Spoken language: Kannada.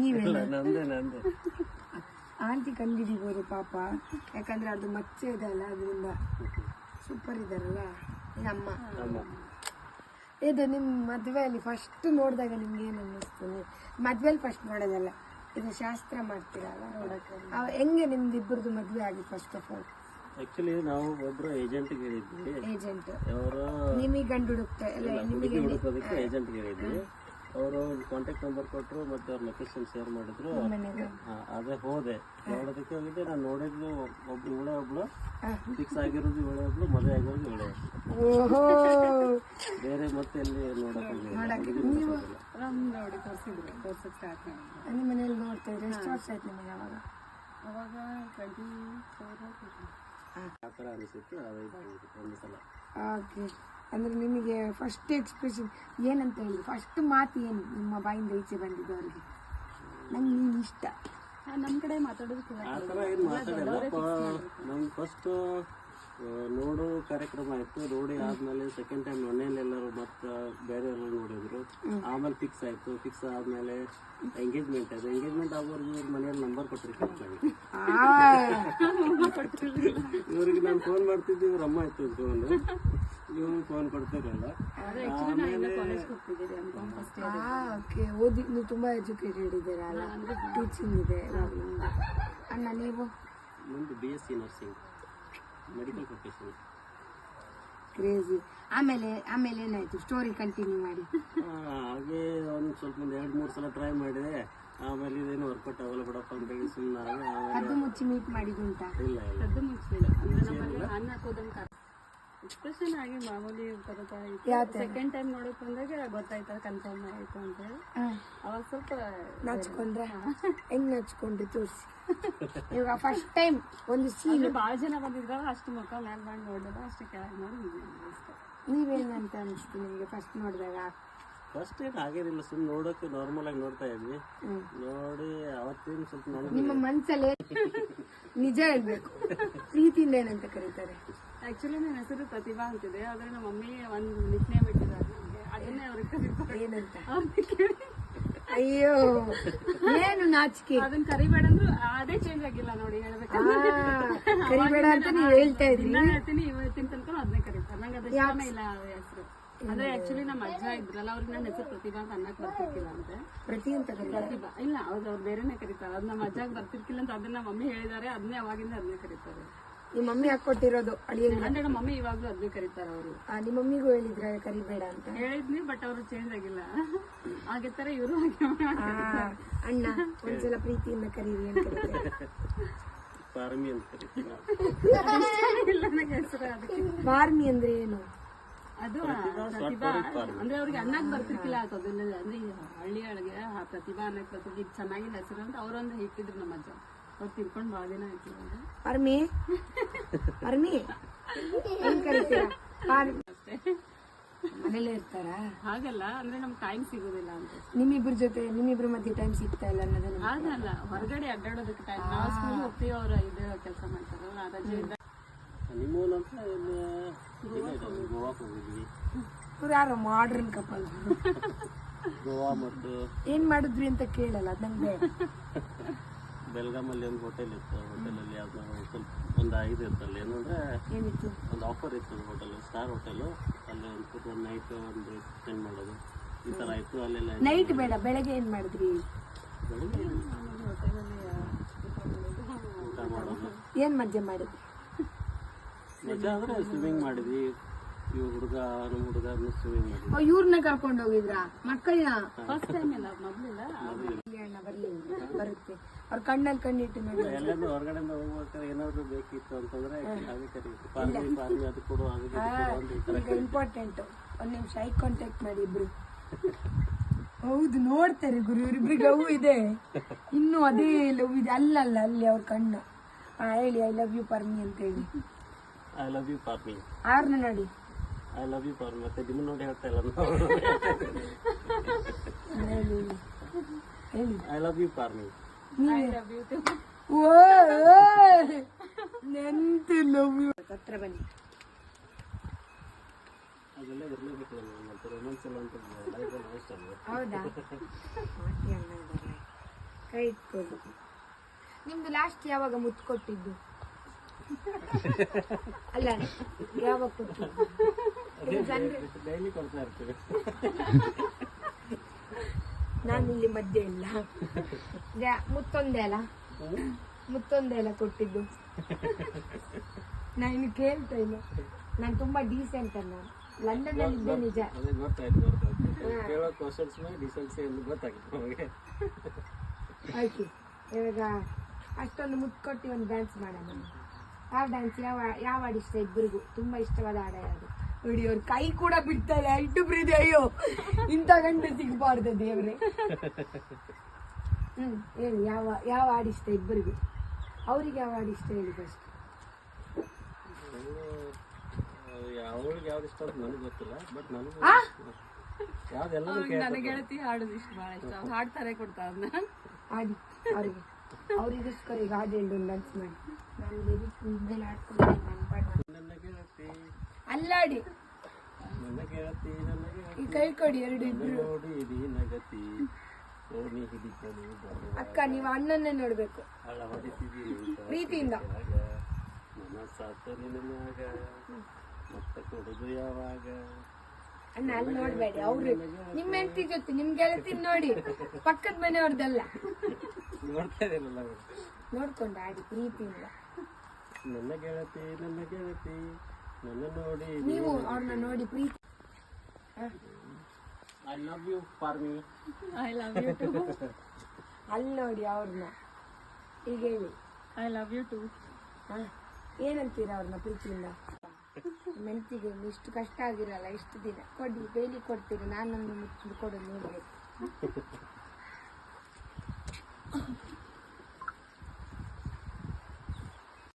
ನೀವೆಲ್ಲ ನಂದೆ ನಂದೆ. ಆಂಟಿ ಕಂಡಿಡಿಬೋದು ಪಾಪ. ಯಾಕಂದ್ರೆ ಅದು ಮಚ್ಚೆ ಇದೆ ಅಲ್ಲ ಅದರಿಂದ ಸೂಪರ್ ಇದಾರಲ್ಲ ನಮ್ಮ ಅಮ್ಮ. ಇದು ನಿಮ್ಮ ಮದುವೆಯಲ್ಲಿ ಫಸ್ಟ್ ನೋಡಿದಾಗ ನಿಮ್ಗೆ ಏನು ಅನ್ನಿಸ್ತು? ಮದುವೆಯಲ್ಲಿ ಫಸ್ಟ್ ನೋಡೋದಲ್ಲ ಇದು ಶಾಸ್ತ್ರ ಮಾಡ್ತೀರಲ್ಲ ನೋಡಕ್ಕೆ ಹೆಂಗೆ ನಿಮ್ದು ಇಬ್ಬರದು ಮದುವೆ ಆಗಿ ಫಸ್ಟ್ ಆಫ್ ಆಲ್ ಆಕ್ಚುಲಿ ನಾವು ಒಬ್ರು ಏಜೆಂಟ್ ಹೇಳಿದ್ವಿ. ಏಜೆಂಟ್ ಅವರು ನಿಮಗೆ ಗಂಡು ಹುಡುಕ್ತಾ ಇಲ್ಲ ನಿಮಗೆ ಹುಡುಕೋದಕ್ಕೆ ಏಜೆಂಟ್ ಹೇಳಿದ್ವಿ. ಅವರು ಕಾಂಟ್ಯಾಕ್ಟ್ ನಂಬರ್ ಕೊಟ್ಟರು ಮತ್ತೆ ಅವ್ರ ಲೊಕೇಶನ್ ಶೇರ್ ಮಾಡಿದ್ರು. ಹಾಂ ಅದೇ ಹೋದೆ. ನೋಡೋದಕ್ಕೆ ಹೋಗಿದ್ದೆ. ನಾನು ನೋಡಿದ್ಲು ಒಬ್ಳು ಇವಳೆ ಒಬ್ಳು. ಫಿಕ್ಸ್ ಆಗಿರೋದು ಇವಳೆ ಒಬ್ಳು ಮದುವೆ ಆಗಿರೋದು ಇವಳೆ ಓಹೋ. ಬೇರೆ ಮತ್ತೆ ಎಲ್ಲಿ ನೋಡಕ್ ಹೋಗಿಲ್ಲ. ನೋಡಕ್ಕೆ. ನೀವು ನೋಡೋದಿಲ್ಲ. ನೋಡಿ ತೋರಿಸಿದ್ರು ತೋರ್ಸಕ್ ಸ್ಟಾರ್ಟ್ ಮಾಡಿದ್ರು. ನಿಮ್ಮ ಮನೇಲಿ ನೋಡ್ತಾ ಇದ್ರೆ ಎಷ್ಟು ವರ್ಷ ಆಯ್ತು ನಿಮಗೆ ಅವಾಗ? ಅವಾಗ ಟ್ವೆಂಟಿ ಫೋರ್ ಆ ಥರ ಅನಿಸಿತ್ತು ಒಂದು ಸಲ. ಓಕೆ ಅಂದ್ರೆ ನಿಮಗೆ ಫಸ್ಟ್ ಎಕ್ಸ್ಪ್ರೆಷನ್ ಏನಂತ ಹೇಳಿ ಫಸ್ಟ್ ಮಾತು ಏನು ನಿಮ್ಮ ಬಾಯಿಂದ ಈಚೆ ಬಂದಿದ್ದು ಅವರಿಗೆ ನಂಗೆ ನೀನು ಇಷ್ಟ. ನಮ್ಮ ಕಡೆ ಮಾತಾಡೋದು ಆ ಥರ ಏನು ಮಾತಾಡಿಲ್ಲ. ನಮ್ಗೆ ಫಸ್ಟ್ ನೋಡು ಕಾರ್ಯಕ್ರಮ ಆಯ್ತು ನೋಡಿ ಆದ್ಮೇಲೆ ಸೆಕೆಂಡ್ ಟೈಮ್ ಮನೇಲೆಲ್ಲರೂ ಮತ್ತೆ ಬೇರೆ ಎಲ್ಲ ನೋಡಿದ್ರು ಆಮೇಲೆ ಫಿಕ್ಸ್ ಆಯ್ತು. ಫಿಕ್ಸ್ ಆದ್ಮೇಲೆ ಎಂಗೇಜ್ಮೆಂಟ್ ಆಯ್ತು. ಎಂಗೇಜ್ಮೆಂಟ್ ಆಗೋರ್ಗು ಇವ್ರ ಮನೆಯಲ್ಲಿ ನಂಬರ್ ಕೊಟ್ಟರು ಇವ್ರಿಗೆ ನಾನು ಫೋನ್ ಮಾಡ್ತಿದ್ದೆ ಇವ್ರ ಅಮ್ಮ ಆಯ್ತು ಫೋನ್ ಇವ್ರು ಫೋನ್ ಕೊಡ್ತಿರಲ್ಲ. ಓಕೆ ಓದಿ ನೀವು ತುಂಬ ಎಜುಕೇಟೆಡ್ ಇದ್ದೀರಾ ಅಲ್ಲ? ಟೀಚಿಂಗ್ ಇದೆ. ಅಣ್ಣ ನೀವು? B S C nursing medical profession crazy ಆಮೇಲೆ ಆಮೇಲೆ ಏನಾಯ್ತು? ಸ್ಟೋರಿ ಕಂಟಿನ್ಯೂ ಮಾಡಿ. ಹಾಗೆ ಒಂದು ಸ್ವಲ್ಪ ಒಂದು ಎರಡು ಮೂರು ಸಲ ಟ್ರೈ ಮಾಡಿದೆ. ಆಮೇಲೆ ಇದೇನು ವರ್ಕೌಟ್ ಆಗಲ್ಲ ಬಿಡಪ್ಪ ಅಂತ ಹೇಳಿ ಸುಮ್ಮನೆ ಕದ್ದು ಮುಚ್ಚಿ ಮೀಟ್ ಮಾಡಿದುಂಟಾ ಇಲ್ಲ ಇಲ್ಲ. ಕದ್ದು ಮುಚ್ಚಿಲ್ಲ. ಅಂದ್ರೆ ನಮ್ಮಲ್ಲಿ ಅನ್ನ ಎಕ್ಸ್ಪ್ರೆಷನ್ ಆಗಿ ಮಾಮೂಲಿ ಬರುತ್ತಾ ಸೆಕೆಂಡ್ ಟೈಮ್ ನೋಡಕ್ ಬಂದಾಗ ಗೊತ್ತಾಯ್ತು ಕನ್ಫರ್ಮ್ ಆಯ್ತು ಅಂತ ಹೇಳಿ. ಅವಾಗ ಸ್ವಲ್ಪ ನಚ್ಕೊಂಡ್ರೆ? ಹೆಂಗ್ ನಚ್ಕೊಂಡ್ರಿ ತೋರಿಸಿ. ಇವಾಗ ಫಸ್ಟ್ ಟೈಮ್ ಒಂದು ಸೀನ್ ಭಾಳ ಜನ ಬಂದಿದ್ರಲ್ಲ ಅಷ್ಟು ಮಕ್ಕ ಮ್ಯಾಲ್ ಮಾಡಿ ನೋಡಿದ ಅಷ್ಟು ಕೆಳಗೆ ನೋಡಿ ನೀವೇನಂತ ಅನಿಸ್ತು ನಿಮಗೆ ಫಸ್ಟ್ ನೋಡಿದಾಗ? ಫಸ್ಟ್ ಏನು ಆಗಿರಲಿಲ್ಲ ಸುಮ್ಮನೆ ನೋಡೋಕೆ ನಾರ್ಮಲ್ ಆಗಿ ನೋಡ್ತಾ ಇದ್ವಿ. ನೋಡಿ ಅವತ್ತೇನು ಸ್ವಲ್ಪ ನಿಮ್ಮ ಮನ್ಸಲ್ಲಿ ನಿಜ ಹೇಳ್ಬೇಕು. ಪ್ರೀತಿಯಿಂದ ಏನಂತ ಕರೀತಾರೆ? ಆಕ್ಚುಲಿ ನನ್ನ ಹೆಸರು ಪ್ರತಿಭಾ ಅಂತಿದೆ. ಆದ್ರೆ ನಮ್ಮ ಮಮ್ಮಿ ಒಂದು ನಿಕ್ನೆ ಬಿಟ್ಟಿದ್ದಾರೆ ಅದನ್ನೇ ಅವ್ರಿಗೆ ಕರೀತಾರೆ. ಏನಂತ? ಅವ್ರನ್ನ ಕೇಳಿ. ಅಯ್ಯೋ ಏನು ನಾಚಿಕೆ? ಅದನ್ನ ಕರಿಬೇಡ ಅಂದ್ರು ಅದೇ ಚೇಂಜ್ ಆಗಿಲ್ಲ ನೋಡಿ ಹೇಳ್ಬೇಕು. ಹೇಳ್ಬೇಕಂದ್ರೆ ಕರಿಬೇಡ ಅಂತ ನೀವು ಹೇಳ್ತಾ ಇದ್ರಿ. ಹೇಳ್ತೀನಿ ಇವತ್ತಿನ ತನಕ ಅದನ್ನೇ ಕರೀತಾರೆ. ನಂಗೆ ಅದು ಇಷ್ಟನೇ ಇಲ್ಲ ಆ ಹೆಸರು. ಅಂದ್ರೆ ಆಕ್ಚುಲಿ ನಮ್ಮ ಅಜ್ಜ ಇದ್ರಲ್ಲ ಅವ್ರಿಗೆ ನನ್ನ ಹೆಸರು ಪ್ರತಿಭಾ ಅಂತ ಅನ್ನಕ್ ಬರ್ತಿರ್ಕಿಲ್ಲ ಅಂತೆ. ಪ್ರತಿ ಅಂತ ಪ್ರತಿಭಾ. ಇಲ್ಲ ಅವ್ರು ಅವ್ರು ಬೇರೆನೆ ಕರೀತಾರೆ. ಅದ್ ನಮ್ಮ ಅಜ್ಜಾಗ ಬರ್ತಿರ್ಕಿಲ್ಲ ಅಂತ ಅದನ್ನ ಮಮ್ಮಿ ಹೇಳಿದಾರೆ ಅದನ್ನೇ ಅವಾಗಿಂದ ಅದನ್ನೇ ಕರೀತಾರೆ. ನಿಮ್ಮ ಮಮ್ಮಿ ಹಾಕೊಟ್ಟಿರೋದು ಅಂದ್ರೆ ನಮ್ಮ ಮಮ್ಮಿ ಇವಾಗ್ಲೂ ಅದನ್ನೇ ಕರೀತಾರೆ ಅವರು. ನಿಮ್ಮ ಮಮ್ಮಿಗೂ ಹೇಳಿದ್ರ ಕರಿಬೇಡ ಅಂತ. ಹೇಳಿದ್ನಿ ಬಟ್ ಅವರು ಚೇಂಜ್ ಆಗಿಲ್ಲ. ಹಾಗೆ ತರ ಇವರು ಅಣ್ಣ ಒಂದ್ಸಲ ಪ್ರೀತಿಯಿಂದ ಕರೀರಿ ಅಂತ ಪಾರ್ಮಿ ಅಂತ ಬಾರ್ಮಿ ಅಂದ್ರೆ ಏನು? ಅದು ಪ್ರತಿಭಾ ಅಂದ್ರೆ ಅವ್ರಿಗೆ ಅನ್ನಕ್ ಬರ್ತಿರ್ಲಿಲ್ಲ ಅದು ಅದನ್ನ ಅಂದ್ರೆ ಹಳ್ಳಿಯೊಳಗೆ ಹಳ್ಳಿ ಒಳಗೆ ಆ ಪ್ರತಿಭಾ ಅನ್ನಕ್ ಬರ್ತಿರ್ಲಿ ಚೆನ್ನಾಗಿ ಚೆನ್ನಾಗಿಲ್ಲ ಹೆಸರು ಅಂತ ಅವ್ರೊಂದು ಇಟ್ಟಿದ್ರು ನಮ್ಮ ಅಜ್ಜ. ಅವ್ರು ತಿರ್ಕೊಂಡು ಭಾಳ ದಿನ ಆಯ್ತು. ಪರ್ಮಿ ಪರ್ಮಿ ಹೆಂಗ್ ಕರಿತೀರಾ? ಪಾರ್ ಮನೇಲೇ ಇರ್ತಾರಾ? ಹಾಗಲ್ಲ ಅಂದ್ರೆ ನಮ್ಗೆ ಟೈಮ್ ಸಿಗೋದಿಲ್ಲ ಅಂತ. ನಿಮ್ಮಿಬ್ರ ಜೊತೆ ನಿಮ್ಮಿಬ್ರ ಮಧ್ಯೆ ಟೈಮ್ ಸಿಗ್ತಾ ಇಲ್ಲ ಅನ್ನೋದನ್ನ ಹಾಗಲ್ಲ ಹೊರಗಡೆ ಅಡ್ಡಾಡೋದಕ್ಕೆ ಟೈಮ್ ನಾವು ಸ್ಕೂಲ್ ಹೋಗ್ತೀವಿ ಅವ್ರ ಇದು ಕೆಲಸ ಮಾಡ್ತಾರಲ್ಲ ಆ ರಜೆ ಇದ್ದಾಗ ಹನಿಮೂನ್ ಅಂತ ಇಲ್ಲಿ ಗೋವಾಕ್ ಹೋಗಿದ್ವಿ. ಇವ್ರು ಯಾರೋ? ಮಾಡ್ರನ್ ಕಪಲ್ ಗೋವಾ ಮತ್ತು ಏನ್ ಮಾಡಿದ್ರಿ ಅಂತ ಕೇಳಲ್ಲ ಅದ್ ನಂಗೆ. ಬೇಡ ಬೆಲ್ಗಾಮಲ್ಲಿ ಒಂದು ಹೋಟೆಲ್ ಇತ್ತು. ಹೋಟೆಲಲ್ಲಿ ಯಾವ್ದು ಸ್ವಲ್ಪ ಒಂದು ಐದು ಇತ್ತು ಅಲ್ಲಿ ಏನಂದ್ರೆ ಒಂದು ಆಫರ್ ಇತ್ತು ಹೋಟೆಲ್ ಸ್ಟಾರ್ ಹೋಟೆಲು ಅಲ್ಲಿ ಒಂದು ನೈಟ್ ಒಂದು ಸ್ಪೆಂಡ್ ಮಾಡೋದು. ಈ ಥರ ಇತ್ತು ಅಲ್ಲೆಲ್ಲ ನೈಟ್ ಬೇಡ ಬೆಳಗ್ಗೆ ಏನ್ ಮಾಡಿದ್ರಿ? ಬೆಳಿಗ್ಗೆ ಊಟ ಮಾಡೋದು. ಏನ್ ಮಜ್ಜೆ ಮಾಡಿದ್ರಿ? ಮಜಾ ಅಂದ್ರೆ ಸ್ವಿಮ್ಮಿಂಗ್ ಮಾಡಿದ್ವಿ. ಇವ್ ಹುಡುಗ ನಮ್ಮ ಹುಡುಗ ಸ್ವಿಮ್ಮಿಂಗ್ ಓ ಇವ್ರನ್ನ ಕರ್ಕೊಂಡು ಹೋಗಿದ್ರಾ? ಮಕ್ಕಳನ್ನ ಫಸ್ಟ್ ಟೈಮ್ ಇಲ್ಲ ಮೊದ್ಲಿಲ್ಲ. ಅಣ್ಣ ಬರ್ಲಿ ಬರುತ್ತೆ. ಅವ್ರ ಕಣ್ಣಲ್ಲಿ ಕಣ್ಣಿಟ್ಟು ನೋಡಿ ಎಲ್ಲಾದ್ರೂ ಹೊರಗಡೆಯಿಂದ ಹೋಗ್ಬೇಕಾದ್ರೆ ಏನಾದ್ರು ಬೇಕಿತ್ತು ಅಂತಂದ್ರೆ ಹಾಗೆ ಕರೀತು. ಪಾರ್ಮಿ ಪಾರ್ಮಿ ಅದು ಕೊಡು ಅದು ಕೊಡು ಅಂತ ಈ ಥರ ಈಗ ಇಂಪಾರ್ಟೆಂಟ್ ಒಂದ್ ನಿಮಿಷ ಐ ಕಾಂಟ್ಯಾಕ್ಟ್ ಮಾಡಿ ಇಬ್ರು. ಹೌದು ನೋಡ್ತಾರೆ ಗುರು ಇವ್ರಿಬ್ರಿಗೆ ಲವ್ ಇದೆ. ಇನ್ನು ಅದೇ ಲವ್ ಇದೆ. ಅಲ್ಲಲ್ಲ ಅಲ್ಲಿ ಅವ್ರ ಕಣ್ಣು. ಹಾ ಹೇಳಿ ಐ ಲವ್ ಯು ಪರ್ಮಿ ಅಂತ ಹೇಳಿ. ಐ ಲವ್ ಯು ಪಾರ್ಮಿ ಆರ್ನ ನೋಡಿ. ಐ ಲವ್ ಯು ಪವನ್ ಮತ್ತೆ ನಿಮ್ಮ ನೋಡಿ ಹೇಳ್ತಾ ಇಲ್ಲ ಐ ಲವ್ ಯು ಪಾರ್ನಿ ಓ ನೆಂತು ಲವ್ ಯು ಹತ್ರ ಬನ್ನಿ ಅದೆಲ್ಲ ಇರಲೇಬೇಕು ನಮಗೆ ಮತ್ತೆ ರೊಮ್ಯಾನ್ಸ್ ಎಲ್ಲ ಅಂತ ಲೈಫಲ್ಲಿ ಅಷ್ಟೇ ಹೌದಾ ಮಾತಿ ಅಣ್ಣ ಕೈ ಇಟ್ಕೊಳ್ಳಿ ನಿಮ್ದು ಲಾಸ್ಟ್ ಯಾವಾಗ ಮುತ್ತು ಕೊಟ್ಟಿದ್ದು ಅಲ್ಲ ಯಾವಾಗ ಕೊಟ್ಟಿದ್ದು? ಡೈಲಿ ಕೊಡ್ತಾ ಇರ್ತೀವಿ. ನಾನು ಇಲ್ಲಿ ಮಧ್ಯೆ ಇಲ್ಲ. ಮುತ್ತೊಂದೇ ಅಲ್ಲ? ಮುತ್ತೊಂದೇ ಅಲ್ಲ ಕೊಟ್ಟಿದ್ದು. ನಾನು ಇನ್ನು ಕೇಳ್ತಾ ಇಲ್ಲ ನಾನು ತುಂಬಾ ಡೀಸೆಂಟ್ ಅಲ್ಲ. ಲಂಡನ್ ಅಲ್ಲಿ ಇದ್ದೆ ನಿಜ. ಆಯ್ತು. ಇವಾಗ ಅಷ್ಟೊಂದು ಮುತ್ತು ಕೊಟ್ಟು ಒಂದು ಡ್ಯಾನ್ಸ್ ಮಾಡೋಣ. ಯಾವ ಡ್ಯಾನ್ಸ್ ಯಾವ ಯಾವ ಹಾಡು ಇಷ್ಟ ಇಬ್ಬರಿಗೂ ತುಂಬಾ ಇಷ್ಟವಾದ ಹಾಡ ಯಾವುದು ನೋಡಿ ಅವ್ರ ಕೈ ಕೂಡ ಬಿಡ್ತಾರೆ. ಇಟ್ಟು ಪ್ರೀತಿ ಅಯ್ಯೋ. ಇಂಥ ಗಂಡು ಸಿಗಬಾರ್ದು ದೇವ್ರೆ. ಹ್ಮ್ ಹೇಳಿ ಯಾವ ಯಾವ ಹಾಡಿಷ್ಟ ಇಬ್ಬರಿಗೆ? ಅವ್ರಿಗೆ ಯಾವ ಹಾಡಿಷ್ಟ ಹೇಳಿ ಫಸ್ಟ್ ಅವಳಿಗೆ ಯಾವ್ದು ಇಷ್ಟ ಅಂತ ನನಗೆ ಗೊತ್ತಿಲ್ಲ ಬಟ್ ನನಗೂ ಆ? ಯಾವ್ದೆಲ್ಲ ನನಗೆ ಗೆಳತಿ ಹಾಡೋದು ಇಷ್ಟ ಭಾಳ ಇಷ್ಟ. ಅವ್ರು ಹಾಡ್ತಾರೆ ಕೊಡ್ತಾ ಅದನ್ನ. ಹಾಡಿ ಅವ್ರಿಗೆ. ಅವ್ರಿಗೋಸ್ಕರ ಈಗ ಹಾಡು ಹೇಳಿ ಒಂದು ಡ್ಯಾನ್ಸ್ ಮಾಡಿ. ನಾನು ಲಿರಿಕ್ಸ್ ಹಾಡ್ಕೊಂಡು ನನ್ನ ಪಾಡ್ ಮಾಡಿ ನನ್ನ ಗೆಳತಿ ಅಲ್ಲಾಡಿ. ಈ ಕೈ ಕೊಡಿ, ಎರಡು ಇಬ್ರು. ಅಕ್ಕ, ನೀವು ಅಣ್ಣನ್ನೇ ನೋಡ್ಬೇಕು. ಪ್ರೀತಿಯಿಂದ. ಅಣ್ಣ, ಅಲ್ಲಿ ನೋಡ್ಬೇಡಿ, ಅವ್ರು. ನಿಮ್ಮ ಹೆಂಡತಿ ಜೊತೆ ನಿಮ್ ಗೆಳತಿ ನೋಡಿ. ಪಕ್ಕದ ಮನೆಯವ್ರದ್ದಲ್ಲ ನೋಡ್ಕೊಂಡು ಆಡಿ, ಪ್ರೀತಿಯಿಂದ. ನನ್ನ ಗೆಳತಿ ನನ್ನ ಗೆಳತಿ. ನನ್ನ ನೋಡಿ ನೀವು ಅವ್ರನ್ನ ನೋಡಿ ಪ್ರೀತಿ I love you for me I love you too ಅಲ್ಲಿ ನೋಡಿ ಅವ್ರನ್ನ. ಈಗ ಹೇಳಿ. ಐ ಲವ್ ಯು ಟು ಹಾ? ಏನಂತೀರ ಅವ್ರನ್ನ ಪ್ರೀತಿಯಿಂದ? ಮೆಂತಿಗೆ ಇಷ್ಟು ಕಷ್ಟ ಆಗಿರಲ್ಲ ಇಷ್ಟು ದಿನ. ಕೊಡಿ ಬೇಲಿ ಕೊಡ್ತೀರಿ ನಾನೊಂದು ಮುಚ್ಚಿ ಕೊಡೋದು ನೋಡ್ಬೇಕು.